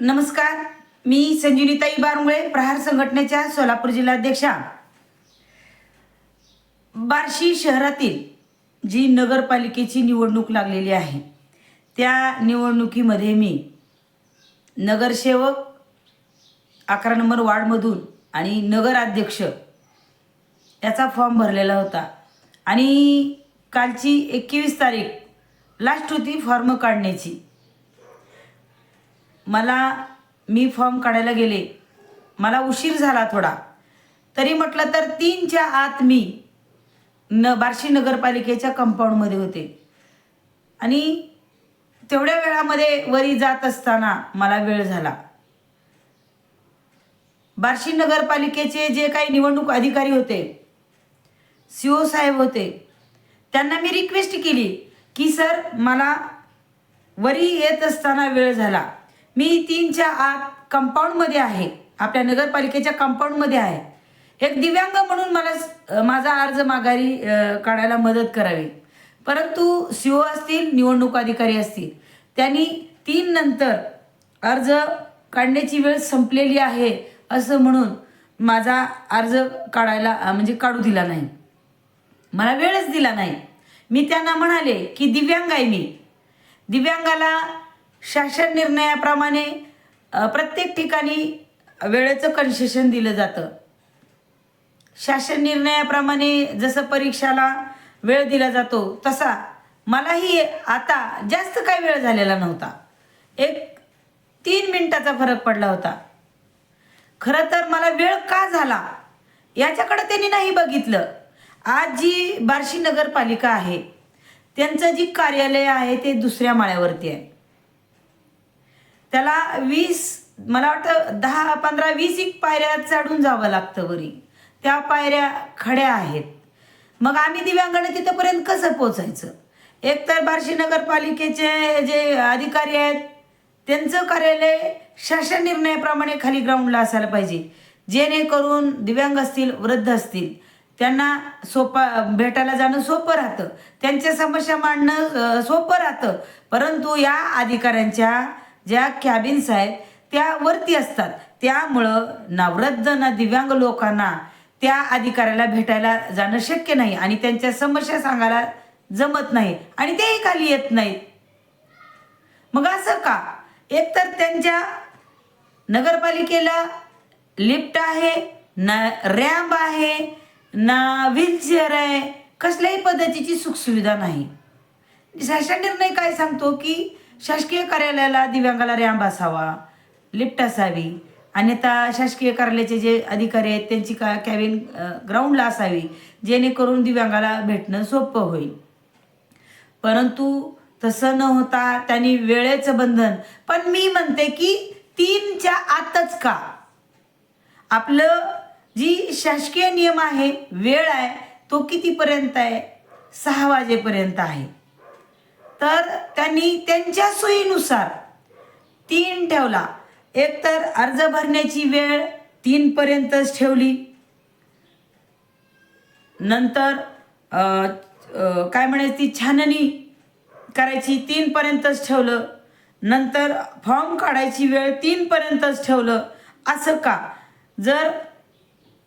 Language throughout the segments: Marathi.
नमस्कार मी संजीवनीताई बारमुळे प्रहार संघटनेच्या सोलापूर जिल्हाध्यक्षा. बार्शी शहरातील जी नगरपालिकेची निवडणूक लागलेली आहे त्या निवडणुकीमध्ये मी नगरसेवक अकरा नंबर वार्डमधून आणि नगराध्यक्ष याचा फॉर्म भरलेला होता. आणि कालची एकवीस तारीख लास्ट होती फॉर्म काढण्याची. मला मी फॉर्म काढायला गेले. मला उशीर झाला थोडा. तरी म्हटलं तर तीनच्या आत मी न बार्शी नगरपालिकेच्या कंपाऊंडमध्ये होते. आणि तेवढ्या वेळामध्ये वरी जात असताना मला वेळ झाला. बार्शी नगरपालिकेचे जे काही निवडणूक अधिकारी होते सी ओ साहेब होते त्यांना मी रिक्वेस्ट केली की सर मला वरी येत असताना वेळ झाला. मी तीनच्या आत कंपाऊंडमध्ये आहे. आपल्या नगरपालिकेच्या कंपाऊंडमध्ये आहे. एक दिव्यांग म्हणून मला माझा अर्ज माघारी काढायला मदत करावी. परंतु सी ओ असतील निवडणूक अधिकारी असतील त्यांनी तीन नंतर अर्ज काढण्याची वेळ संपलेली आहे असं म्हणून माझा अर्ज काढायला म्हणजे काढू दिला नाही. मला वेळच दिला नाही. मी त्यांना म्हणाले की दिव्यांग आहे मी. दिव्यांगाला शासन निर्णयाप्रमाणे प्रत्येक ठिकाणी वेळेचं कन्सेशन दिलं जातं. शासन निर्णयाप्रमाणे जसं परीक्षाला वेळ दिला जातो तसा. मलाही आता जास्त काही वेळ झालेला नव्हता. एक तीन मिनटाचा फरक पडला होता. खरं तर मला वेळ का झाला याच्याकडे त्यांनी नाही बघितलं. आज जी बार्शी नगरपालिका आहे त्यांचं जी कार्यालय आहे ते दुसऱ्या माळ्यावरती आहे. त्याला वीस मला वाटतं दहा पंधरा वीस एक पायऱ्या चढून जावं लागतं वरी. त्या पायऱ्या खड्या आहेत. मग आम्ही दिव्यांगाने तिथंपर्यंत कसं पोचायचं? एक तर बार्शी नगरपालिकेचे जे अधिकारी आहेत त्यांचं कार्यालय शासन निर्णयाप्रमाणे खाली ग्राउंडला असायला पाहिजे. जेणेकरून दिव्यांग असतील वृद्ध असतील त्यांना सोपा भेटायला जाणं सोपं राहतं. त्यांच्या समस्या मांडणं सोपं राहतं. परंतु या अधिकाऱ्यांच्या ज्या कॅबिन्स आहेत त्या वरती असतात. त्यामुळं ना ना दिव्यांग लोकांना त्या अधिकाऱ्याला भेटायला जाणं शक्य नाही आणि त्यांच्या समस्या सांगायला जमत नाही आणि तेही खाली येत नाहीत मग असं का? एकतर त्यांच्या नगरपालिकेला लिफ्ट आहे ना रॅम्प आहे ना व्हीलचेअर आहे कसल्याही पद्धतीची सुखसुविधा नाही. शासन निर्णय काय सांगतो की शासकीय कार्यालयाला दिव्यांगाला रॅम्प असावा लिफ्ट असावी. अन्यथा शासकीय कार्यालयाचे जे अधिकारी आहेत त्यांची का कॅबिन ग्राउंडला असावी जेणेकरून दिव्यांगाला भेटणं सोपं होईल. परंतु तसं न होता त्यांनी वेळेचं बंधन पण मी म्हणते की तीनच्या आतच का? आपलं जी शासकीय नियम आहे वेळ आहे तो कितीपर्यंत आहे? सहा वाजेपर्यंत आहे. तर त्यांनी त्यांच्या सोयीनुसार तीन ठेवला. एकतर अर्ज भरण्याची वेळ तीनपर्यंतच ठेवली. नंतर काय म्हणायची ती छाननी करायची तीनपर्यंतच ठेवलं. नंतर फॉर्म काढायची वेळ तीनपर्यंतच ठेवलं. असं का? जर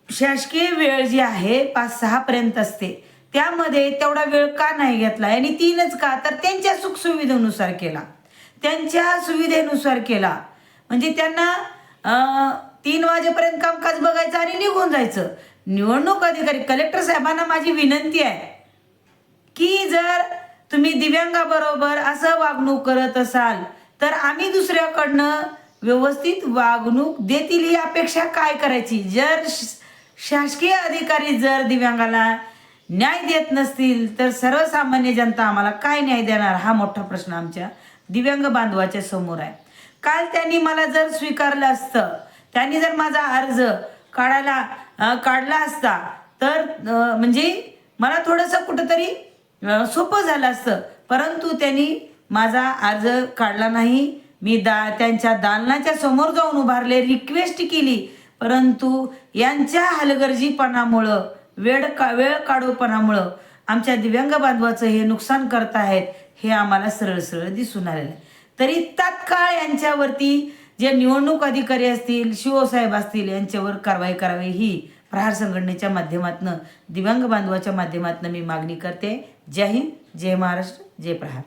शासकीय वेळ जी आहे पाच सहापर्यंत असते. त्यामध्ये तेवढा वेळ का नाही घेतला? आणि तीनच का? तर त्यांच्या सुखसुविधेनुसार केला. त्यांच्या सुविधेनुसार केला. म्हणजे त्यांना तीन वाजेपर्यंत कामकाज बघायचं आणि निघून जायचं. निवडणूक अधिकारी कलेक्टर साहेबांना माझी विनंती आहे की जर तुम्ही दिव्यांगाबरोबर असं वागणूक करत असाल तर आम्ही दुसऱ्याकडनं व्यवस्थित वागणूक देतील ही अपेक्षा काय करायची? जर शासकीय अधिकारी जर दिव्यांगाला न्याय देत नसतील तर सर्वसामान्य जनता आम्हाला काय न्याय देणार? हा मोठा प्रश्न आमच्या दिव्यांग बांधवाच्या समोर आहे. काल त्यांनी मला जर स्वीकारलं असतं त्यांनी जर माझा अर्ज काढायला काढला असता तर म्हणजे मला थोडंसं कुठंतरी सोपं झालं असतं. परंतु त्यांनी माझा अर्ज काढला नाही. मी दा त्यांच्या दालनाच्या समोर जाऊन उभारले रिक्वेस्ट केली. परंतु यांच्या हलगर्जीपणामुळं वेळ का वेळ काढूपणामुळं आमच्या दिव्यांग बांधवाचं हे नुकसान करत आहेत हे आम्हाला सरळ सरळ दिसून आलेलं आहे. तरी तात्काळ यांच्यावरती जे निवडणूक अधिकारी असतील शिवसाहेब असतील यांच्यावर कारवाई करावी ही प्रहार संघटनेच्या माध्यमातून दिव्यांग बांधवाच्या माध्यमातून मी मागणी करते. जय हिंद जय महाराष्ट्र जय प्रहार.